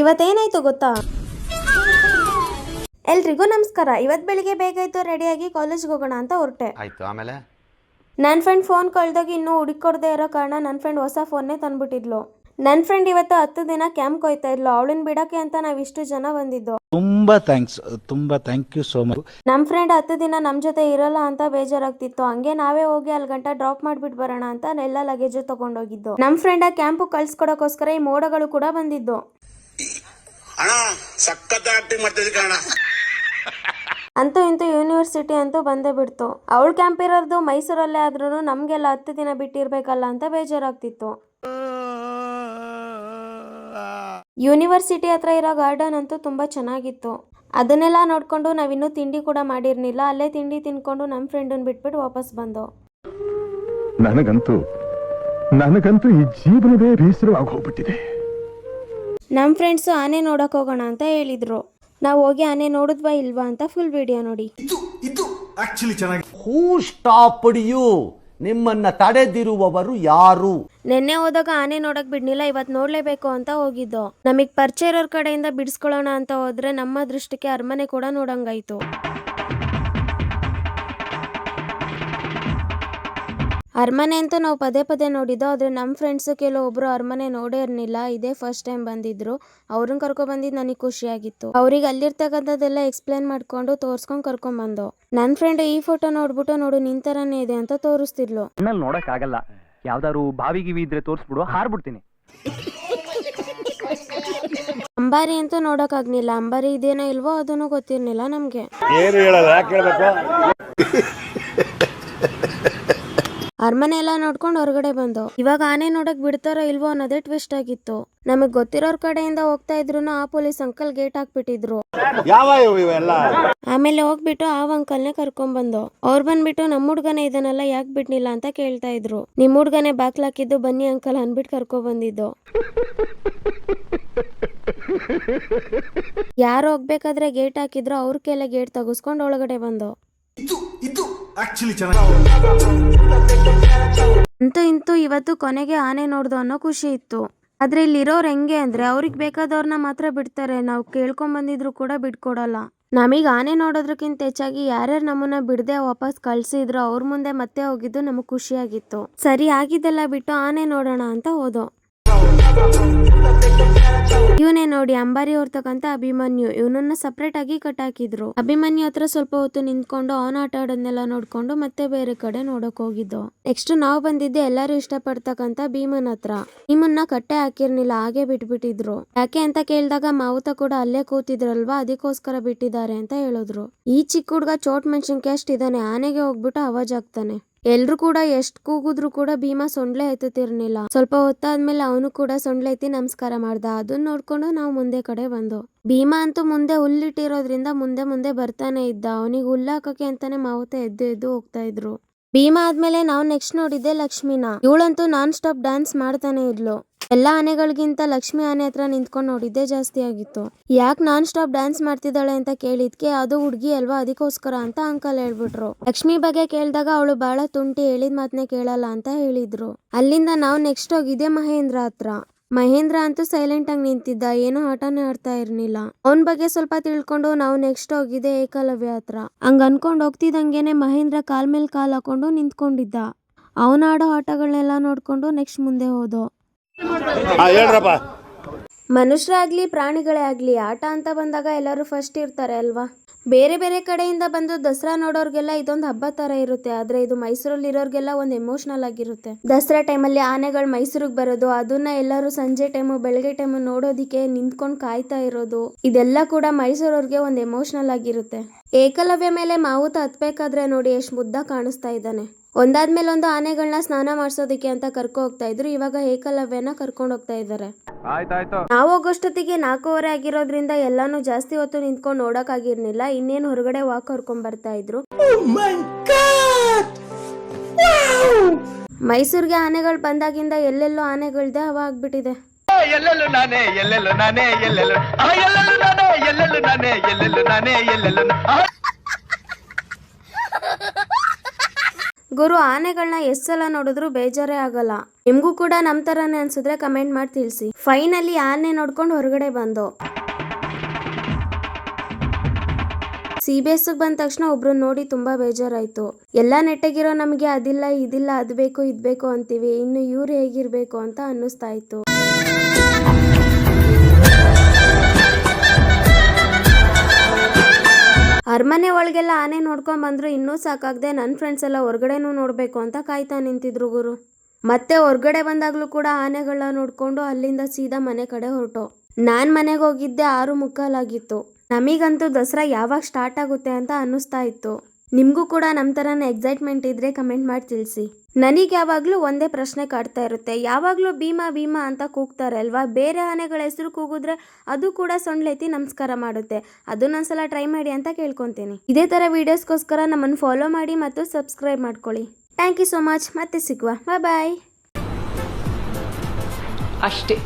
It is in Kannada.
ಇವತ್ತೇನಾಯ್ತು ಗೊತ್ತಾ? ಎಲ್ರಿಗೂ ನಮಸ್ಕಾರ. ಇವತ್ತು ಬೆಳಿಗ್ಗೆ ಬೇಗ ಇದ್ದು ರೆಡಿಯಾಗಿ ಕಾಲೇಜ್ಗೆ ಹೋಗೋಣ ಅಂತ ಹೊರಟೆ. ಆಯ್ತು ಆಮೇಲೆ? ನನ್ನ ಫ್ರೆಂಡ್ ಫೋನ್ ಕಳ್ದಾಗ ಇನ್ನೂ ಹುಡುಕೊಡದೆ ಇರೋ ಕಾರಣ ನನ್ನ ಫ್ರೆಂಡ್ ಹೊಸ ಫೋನ್ನೇ ತಂದ್ಬಿಟ್ಟಿದ್ಲು. ನನ್ನ ಫ್ರೆಂಡ್ ಇವತ್ತು ಹತ್ತು ದಿನ ಕ್ಯಾಂಪ್ ಕೊಯ್ತಾ ಇದ್ಲು. ಅವಳನ್ನ ಬಿಡಕ್ಕೆ ಅಂತ ನಾವು ಇಷ್ಟು ಜನ ಬಂದಿದ್ದು. ತುಂಬಾ ಥ್ಯಾಂಕ್ಸ್ ತುಂಬಾ ಥ್ಯಾಂಕ್ ಯು ಸೋ ಮಚ್ ನಮ್ಮ ಫ್ರೆಂಡ್ ಹತ್ತು ದಿನ ನಮ್ಮ ಜೊತೆ ಇರಲ್ಲ ಅಂತ ಬೇಜಾರಾಗ್ತಿತ್ತು. ಹಂಗೆ ನಾವೇ ಹೋಗಿ ಅಲ್ಲಿ ಗಂಟ ಡ್ರಾಪ್ ಮಾಡ್ಬಿಟ್ಟು ಬರೋಣ ಅಂತ ಎಲ್ಲ ಲಗೇಜ್ ತಗೊಂಡೋಗಿದ್ದು. ನಮ್ಮ ಫ್ರೆಂಡ್ ಆ ಕ್ಯಾಂಪು ಕಳ್ಸ್ಕೊಡೋಕೋಸ್ಕರ ಈ ಮೋಡಗಳು ಕೂಡ ಬಂದಿದ್ದು. ಸಖತ್ ಆಕ್ಟಿಂಗ್ ಮಾಡ್ತಿದ್ದೆ ಕಣ ಅಂತೂ ಇಂತೂ ಯೂನಿವರ್ಸಿಟಿ ಅಂತೂ ಬಂದೇ ಬಿಡ್ತು. ಅವಳು ಕ್ಯಾಂಪ್ ಇರೋದು ಮೈಸೂರಲ್ಲೇ ಆದ್ರೂ ನಮಗೆಲ್ಲ ಹತ್ತು ದಿನ ಬಿಟ್ಟಿರ್ಬೇಕಲ್ಲ ಅಂತ ಬೇಜಾರಾಗ್ತಿತ್ತು. ಯೂನಿವರ್ಸಿಟಿ ಹತ್ರ ಇರೋ ಗಾರ್ಡನ್ ಅಂತೂ ತುಂಬ ಚೆನ್ನಾಗಿತ್ತು. ಅದನ್ನೆಲ್ಲ ನೋಡ್ಕೊಂಡು ನಾವಿನ್ನೂ ತಿಂಡಿ ಕೂಡ ಮಾಡಿರ್ಲಿಲ್ಲ. ಅಲ್ಲೇ ತಿಂಡಿ ತಿನ್ಕೊಂಡು ನಮ್ಮ ಫ್ರೆಂಡನ್ನ ಬಿಟ್ಬಿಟ್ಟು ವಾಪಸ್ ಬಂದು. ನನಗಂತೂ ನನಗಂತೂ ಈ ಜೀವನವೇ ಬೇಸರವಾಗಿ ಹೋಗ್ಬಿಟ್ಟಿದೆ. ನಮ್ಮ ಫ್ರೆಂಡ್ಸು ಆನೆ ನೋಡಕ್ ಹೋಗೋಣ ಅಂತ ಹೇಳಿದ್ರು. ನಾವು ಹೋಗಿ ಆನೆ ನೋಡಿದ್ವಾ ಇಲ್ವಾ ಅಂತ ಫುಲ್ ವಿಡಿಯೋ ನೋಡಿ. ಹೂ ಸ್ಟಾಪ್ ಯು ನಿಮ್ಮನ್ನ ತಡೆದಿರುವವರು ಯಾರು? ನಿನ್ನೆ ಹೋದಾಗ ಆನೆ ನೋಡಕ್ ಬಿಡ್ನಿಲ್ಲ ಇವತ್ ನೋಡ್ಲೇಬೇಕು ಅಂತ ಹೋಗಿದ್ದು. ನಮಗ್ ಪರಿಚಯ ಇರೋರ್ ಕಡೆಯಿಂದ ಬಿಡಿಸ್ಕೊಳ್ಳೋಣ ಅಂತ ಹೋದ್ರೆ ನಮ್ಮ ದೃಷ್ಟಿಗೆ ಅರಮನೆ ಕೂಡ ನೋಡಂಗಾಯ್ತು. ಅರಮನೆ ಅಂತೂ ನಾವು ಪದೇ ಪದೇ ನೋಡಿದ್ದೋ ಆದರೆ ನಮ್ಮ ಫ್ರೆಂಡ್ಸ್ ಕೆಲವೊಬ್ಬರು ಅರಮನೆ ನೋಡೇ ಇರಲಿಲ್ಲ. ಇದೇ ಫಸ್ಟ್ ಟೈಮ್ ಬಂದಿದ್ರು. ಅವ್ರನ್ನ ಕರ್ಕೊ ಬಂದಿದ್ದು ನನಗೆ ಖುಷಿಯಾಗಿತ್ತು. ಅವ್ರಿಗೆ ಅಲ್ಲಿರ್ತಕ್ಕಂಥದ್ದೆಲ್ಲ ಎಕ್ಸ್ಪ್ಲೇನ್ ಮಾಡ್ಕೊಂಡು ತೋರಿಸ್ಕೊಂಡು ಕರ್ಕೊಂಡ್ಬಂದು ನನ್ನ ಫ್ರೆಂಡ್ ಈ ಫೋಟೋ ನೋಡ್ಬಿಟ್ಟು ನೋಡು ನಿಂತರನೇ ತರಾನೇ ಇದೆ ಅಂತ ತೋರಿಸ್ತಿದ್ಲು. ಕಣ್ಣಲ್ಲಿ ನೋಡಕ್ ಆಗಲ್ಲ. ಯಾವ್ದಾದ್ರು ಬಾವಿ ಗಿವಿ ಇದ್ರೆ ತೋರಿಸ್ಬಿಡು ಹಾರ್ಬಿಡ್ತೀನಿ. ಅಂಬಾರಿ ಅಂತೂ ನೋಡಕ್ ಆಗ್ಲಿಲ್ಲ. ಅಂಬಾರಿ ಇದೇನೋ ಇಲ್ವೋ ಅದನ್ನು ಗೊತ್ತಿರ್ಲಿಲ್ಲ ನಮ್ಗೆ. ಏನು ಹೇಳಲ್ಲ? ಯಾಕೆ ಹೇಳ್ಬೇಕು? ಅರಮನೆ ಎಲ್ಲ ನೋಡ್ಕೊಂಡು ಹೊರಗಡೆ ಬಂದು. ಇವಾಗ ಆನೆ ನೋಡಕ್ ಬಿಡ್ತಾರೋ ಇಲ್ವೋ ಅನ್ನೋದೇ ಟ್ವಿಸ್ಟ್ ಆಗಿತ್ತು. ನಮಗ್ ಗೊತ್ತಿರೋರ್ ಕಡೆಯಿಂದ ಹೋಗ್ತಾ ಇದ್ರು ಆ ಪೊಲೀಸ್ ಅಂಕಲ್ ಗೇಟ್ ಹಾಕ್ಬಿಟ್ಟಿದ್ರು. ಯಾವ ಇವು ಇವೆಲ್ಲ? ಆಮೇಲೆ ಹೋಗ್ಬಿಟ್ಟು ಆ ಅಂಕಲ್ನೇ ಕರ್ಕೊಂಡ್ ಬಂದು. ಅವ್ರು ಬಂದ್ಬಿಟ್ಟು ನಮ್ಮ ಹುಡ್ಗನೇ ಇದನ್ನೆಲ್ಲ ಯಾಕೆ ಬಿಡ್ನಿಲ್ಲ ಅಂತ ಕೇಳ್ತಾ ಇದ್ರು. ನಿಮ್ ಹುಡ್ಗನೇ ಬಾಕ್ಲಾಕಿದ್ದು ಬನ್ನಿ ಅಂಕಲ್ ಅನ್ಬಿಟ್ಟು ಕರ್ಕೊಂಡ್ ಬಂದಿದ್ದು. ಯಾರು ಹೋಗ್ಬೇಕಾದ್ರೆ ಗೇಟ್ ಹಾಕಿದ್ರು ಅವ್ರ ಕೆಲ ಗೇಟ್ ತಗಸ್ಕೊಂಡ್ ಒಳಗಡೆ ಬಂದು. ಅಂತೂ ಇಂತೂ ಇವತ್ತು ಕೊನೆಗೆ ಆನೆ ನೋಡ್ದು ಅನ್ನೋ ಖುಷಿ ಇತ್ತು. ಆದ್ರೆ ಇಲ್ಲಿರೋರು ಹೆಂಗೆ ಅಂದ್ರೆ ಅವ್ರಿಗೆ ಬೇಕಾದವ್ರನ್ನ ಮಾತ್ರ ಬಿಡ್ತಾರೆ. ನಾವು ಕೇಳ್ಕೊಂಡ್ ಬಂದಿದ್ರು ಕೂಡ ಬಿಟ್ಕೊಡಲ್ಲ ನಮಗ್ ಆನೆ ನೋಡೋದ್ರಕ್ಕಿಂತ ಹೆಚ್ಚಾಗಿ ಯಾರ್ಯಾರು ನಮ್ಮನ್ನ ಬಿಡದೆ ವಾಪಸ್ ಕಳ್ಸಿದ್ರು ಅವ್ರ ಮುಂದೆ ಮತ್ತೆ ಹೋಗಿದ್ದು ನಮಗ್ ಖುಷಿಯಾಗಿತ್ತು. ಸರಿ, ಆಗಿದ್ದೆಲ್ಲ ಬಿಟ್ಟು ಆನೆ ನೋಡೋಣ ಅಂತ ಹೋದೋ. ಇವನೇ ನೋಡಿ ಅಂಬಾರಿ ಹೊರ್ತಕ್ಕಂತ ಅಭಿಮನ್ಯು. ಇವನನ್ನ ಸಪ್ರೇಟ್ ಆಗಿ ಕಟ್ ಹಾಕಿದ್ರು. ಅಭಿಮನ್ಯು ಹತ್ರ ಸ್ವಲ್ಪ ಹೊತ್ತು ನಿಂತ್ಕೊಂಡು ಅವನ ಆಟ ಆಡೋದನ್ನೆಲ್ಲ ನೋಡ್ಕೊಂಡು ಮತ್ತೆ ಬೇರೆ ಕಡೆ ನೋಡಕ್ ಹೋಗಿದ್ದು. ನೆಕ್ಸ್ಟ್ ನಾವು ಬಂದಿದ್ದೆ ಎಲ್ಲರೂ ಇಷ್ಟಪಡ್ತಕ್ಕಂತ ಭೀಮನ್ ಹತ್ರ. ಭೀಮನ್ನ ಕಟ್ಟೆ ಹಾಕಿರ್ನಿಲ್ಲ ಹಾಗೆ ಬಿಟ್ಬಿಟ್ಟಿದ್ರು. ಯಾಕೆ ಅಂತ ಕೇಳಿದಾಗ ಮಾವುತ ಕೂಡ ಅಲ್ಲೇ ಕೂತಿದ್ರಲ್ವಾ, ಅದಕ್ಕೋಸ್ಕರ ಬಿಟ್ಟಿದ್ದಾರೆ ಅಂತ ಹೇಳಿದ್ರು. ಈ ಚಿಕ್ಕ ಹುಡ್ಗ ಚೋಟ್ ಮೆಣಸಿನ್ಕಾಯಿ ಅಷ್ಟಿದಾನೆ ಆನೆಗೆ ಹೋಗ್ಬಿಟ್ಟು ಅವಾಜ್ ಆಗ್ತಾನೆ ಎಲ್ರು ಕೂಡ ಎಷ್ಟ್ ಕೂಗಿದ್ರು ಕೂಡ ಭೀಮಾ ಸೊಂಡ್ಲೆ ಎತ್ತುತ್ತಿರ್ಲಿಲ್ಲ. ಸ್ವಲ್ಪ ಹೊತ್ತಾದ್ಮೇಲೆ ಅವನು ಕೂಡ ಸೊಂಡ್ಲೆ ಎತ್ತಿ ನಮಸ್ಕಾರ ಮಾಡ್ದ. ಅದನ್ನ ನೋಡ್ಕೊಂಡು ನಾವು ಮುಂದೆ ಕಡೆ ಬಂದು. ಭೀಮಾ ಅಂತೂ ಮುಂದೆ ಹುಲ್ಲಿಟ್ಟಿರೋದ್ರಿಂದ ಮುಂದೆ ಮುಂದೆ ಬರ್ತಾನೆ ಇದ್ದ. ಅವನಿಗೆ ಹುಲ್ಲಾಕಕ್ಕೆ ಅಂತಾನೆ ಮಾವುತ ಎದ್ದು ಎದ್ದು ಹೋಗ್ತಾ ಇದ್ರು. ಭೀಮಾ ಆದ್ಮೇಲೆ ನಾವು ನೆಕ್ಸ್ಟ್ ನೋಡಿದ್ದೆ ಲಕ್ಷ್ಮಿನ. ಇವಳಂತೂ ನಾನ್ ಸ್ಟಾಪ್ ಡ್ಯಾನ್ಸ್ ಮಾಡ್ತಾನೆ ಇದ್ಲು. ಎಲ್ಲಾ ಆನೆಗಳಿಗಿಂತ ಲಕ್ಷ್ಮಿ ಆನೆ ಹತ್ರ ನಿಂತ್ಕೊಂಡು ನೋಡಿದ್ದೆ ಜಾಸ್ತಿ ಆಗಿತ್ತು. ಯಾಕೆ ನಾನ್ ಸ್ಟಾಪ್ ಡ್ಯಾನ್ಸ್ ಮಾಡ್ತಿದ್ದಾಳೆ ಅಂತ ಕೇಳಿದ್ಕೆ ಅದು ಹುಡ್ಗಿ ಅಲ್ವಾ ಅದಕ್ಕೋಸ್ಕರ ಅಂತ ಅಂಕಲ್ ಹೇಳ್ಬಿಟ್ರು. ಲಕ್ಷ್ಮಿ ಬಗ್ಗೆ ಕೇಳಿದಾಗ ಅವಳು ಬಹಳ ತುಂಟಿ ಹೇಳಿದ ಮಾತನ್ನೇ ಕೇಳಲ್ಲ ಅಂತ ಹೇಳಿದ್ರು. ಅಲ್ಲಿಂದ ನಾವು ನೆಕ್ಸ್ಟ್ ಹೋಗಿದ್ದೆ ಮಹೇಂದ್ರ ಹತ್ರ. ಮಹೇಂದ್ರ ಅಂತೂ ಸೈಲೆಂಟ್ ಆಗಿ ನಿಂತಿದ್ದ. ಏನೋ ಆಟನೇ ಆಡ್ತಾ ಇರ್ಲಿಲ್ಲ. ಅವನ್ ಬಗ್ಗೆ ಸ್ವಲ್ಪ ತಿಳ್ಕೊಂಡು ನಾವು ನೆಕ್ಸ್ಟ್ ಹೋಗಿದ್ದೆ ಏಕಲವ್ಯ ಹತ್ರ. ಹಂಗ ಅನ್ಕೊಂಡ್ ಹೋಗ್ತಿದಂಗೆನೆ ಮಹೇಂದ್ರ ಕಾಲ್ ಮೇಲೆ ಕಾಲ್ ಹಾಕೊಂಡು ನಿಂತ್ಕೊಂಡಿದ್ದ. ಅವನ ಆಡೋ ಆಟಗಳನ್ನೆಲ್ಲ ನೋಡ್ಕೊಂಡು ನೆಕ್ಸ್ಟ್ ಮುಂದೆ ಹೋದೋ. ಮನುಷ್ಯರಾಗ್ಲಿ, ಪ್ರಾಣಿಗಳೇ ಆಗ್ಲಿ, ಆಟ ಅಂತ ಬಂದಾಗ ಎಲ್ಲರೂ ಫಸ್ಟ್ ಇರ್ತಾರೆ ಅಲ್ವಾ? ಬೇರೆ ಬೇರೆ ಕಡೆಯಿಂದ ಬಂದು ದಸರಾ ನೋಡೋರ್ಗೆಲ್ಲ ಇದೊಂದು ಹಬ್ಬ ತರ ಇರುತ್ತೆ. ಆದ್ರೆ ಇದು ಮೈಸೂರಲ್ಲಿ ಇರೋರ್ಗೆಲ್ಲ ಒಂದು ಎಮೋಷನಲ್ ಆಗಿರುತ್ತೆ. ದಸರಾ ಟೈಮಲ್ಲಿ ಆನೆಗಳು ಮೈಸೂರಿಗೆ ಬರೋದು, ಅದನ್ನ ಎಲ್ಲರೂ ಸಂಜೆ ಟೈಮು ಬೆಳಗ್ಗೆ ಟೈಮು ನೋಡೋದಿಕ್ಕೆ ನಿಂತ್ಕೊಂಡು ಕಾಯ್ತಾ ಇರೋದು, ಇದೆಲ್ಲ ಕೂಡ ಮೈಸೂರವ್ರಿಗೆ ಒಂದು ಎಮೋಷನಲ್ ಆಗಿರುತ್ತೆ. ಏಕಲವ್ಯ ಮೇಲೆ ಮಾವುತ ಹತ್ಬೇಕಾದ್ರೆ ನೋಡಿ ಎಷ್ಟು ಮುದ್ದ ಕಾಣಿಸ್ತಾ ಇದ್ದಾನೆ. ಒಂದಾದ್ಮೇಲೆ ಒಂದು ಆನೆಗಳನ್ನ ಸ್ನಾನ ಮಾಡಿಸೋದಕ್ಕೆ ಅಂತ ಕರ್ಕೊ ಹೋಗ್ತಾ ಇದ್ರು. ಇವಾಗ ಏಕಲವ್ಯನ ಕರ್ಕೊಂಡು ಹೋಗ್ತಾ ಇದ್ದಾರೆ. ನಾವು ಹೋಗೋಷ್ಟೊತ್ತಿಗೆ ನಾಲ್ಕೂವರೆ ಆಗಿರೋದ್ರಿಂದ ಎಲ್ಲಾನು ಜಾಸ್ತಿ ಹೊತ್ತು ನಿಂತ್ಕೊಂಡು ನೋಡಕ್ ಆಗಿರ್ಲಿಲ್ಲ ಇನ್ನೇನು ಹೊರಗಡೆ ವಾಕ್ ಕರ್ಕೊಂಡ್ ಬರ್ತಾ ಇದ್ರು. ಮೈಸೂರಿಗೆ ಆನೆಗಳು ಬಂದಾಗಿಂದ ಎಲ್ಲೆಲ್ಲೋ ಆನೆಗಳ್ದೆ ಹವಾ ಆಗ್ಬಿಟ್ಟಿದೆ. ಎಲ್ಲೆಲ್ಲೂ ನಾನೇ ಎಲ್ಲೆಲ್ಲೂ ನಾನೇ ಎಲ್ಲೆಲ್ಲೂ ನಾನೇ ಎಲ್ಲೆಲ್ಲೂ ನಾನೇ ಎಲ್ಲೆಲ್ಲೂ ನಾನೇ ಎಲ್ಲೆಲ್ಲೂ ನಾ- ಆ, ಗುರು ಆನೆಗಳನ್ನ ಎಷ್ಟಲ್ಲ ನೋಡಿದ್ರು ಬೇಜಾರೇ ಆಗಲ್ಲ. ನಿಮ್ಗೂ ಕೂಡ ನಮ್ ತರಾನೇ ಅನ್ಸಿದ್ರೆ ಕಮೆಂಟ್ ಮಾಡಿ ತಿಳಿಸಿ. ಫೈನಲಿ ಆನೆ ನೋಡ್ಕೊಂಡು ಹೊರಗಡೆ ಬಂದು. ಸಿ ಬಿ ಬಂದ ತಕ್ಷಣ ಒಬ್ರು ನೋಡಿ ತುಂಬಾ ಬೇಜಾರಾಯ್ತು. ಎಲ್ಲ ನೆಟ್ಟಗಿರೋ ನಮಗೆ ಅದಿಲ್ಲ, ಇದಿಲ್ಲ, ಅದ್ ಬೇಕು, ಇದ್ ಬೇಕು ಅಂತೀವಿ. ಇನ್ನು ಇವ್ರು ಹೇಗಿರ್ಬೇಕು ಅಂತ ಅನ್ನಿಸ್ತಾ ಇತ್ತು. ಅರಮನೆ ಒಳಗೆಲ್ಲ ಆನೆ ನೋಡ್ಕೊಂಡು ಬಂದ್ರು ಇನ್ನೂ ಸಾಕಾಗದೆ ನನ್ನ ಫ್ರೆಂಡ್ಸ್ ಎಲ್ಲ ಹೊರಗಡೆನೂ ನೋಡಬೇಕು ಅಂತ ಕಾಯ್ತಾ ನಿಂತಿದ್ರು ಗುರು. ಮತ್ತೆ ಹೊರಗಡೆ ಬಂದಾಗಲೂ ಕೂಡ ಆನೆಗಳನ್ನ ನೋಡ್ಕೊಂಡು ಅಲ್ಲಿಂದ ಸೀದಾ ಮನೆ ಕಡೆ ಹೊರಟು. ನಾನ್ ಮನೆಗೆ ಹೋಗಿದ್ದೆ ಆರು ಮುಕ್ಕಾಲಾಗಿತ್ತು. ನಮಗಂತೂ ದಸರಾ ಯಾವಾಗ ಸ್ಟಾರ್ಟ್ ಆಗುತ್ತೆ ಅಂತ ಅನ್ನಿಸ್ತಾ ಇತ್ತು. ನಿಮಗೂ ಕೂಡ ನಮ್ಮ ಥರನೇ ಎಕ್ಸೈಟ್ಮೆಂಟ್ ಇದ್ದರೆ ಕಮೆಂಟ್ ಮಾಡಿ ತಿಳಿಸಿ. ನನಗೆ ಯಾವಾಗಲೂ ಒಂದೇ ಪ್ರಶ್ನೆ ಕಾಡ್ತಾ ಇರುತ್ತೆ. ಯಾವಾಗಲೂ ಭೀಮಾ ಭೀಮಾ ಅಂತ ಕೂಗ್ತಾರೆ ಅಲ್ವಾ? ಬೇರೆ ಆನೆಗಳ ಹೆಸರು ಕೂಗಿದ್ರೆ ಅದು ಕೂಡ ಸೊಂಡ್ಲೆತ್ತಿ ನಮಸ್ಕಾರ ಮಾಡುತ್ತೆ. ಅದನ್ನೊಂದ್ಸಲ ಟ್ರೈ ಮಾಡಿ ಅಂತ ಕೇಳ್ಕೊತೀನಿ. ಇದೇ ಥರ ವೀಡಿಯೋಸ್ಗೋಸ್ಕರ ನಮ್ಮನ್ನು ಫಾಲೋ ಮಾಡಿ ಮತ್ತು ಸಬ್ಸ್ಕ್ರೈಬ್ ಮಾಡ್ಕೊಳ್ಳಿ. ಥ್ಯಾಂಕ್ ಯು ಸೊ ಮಚ್ ಮತ್ತೆ ಸಿಗುವ. ಬಾಯ್ ಬಾಯ್ ಅಷ್ಟೇ.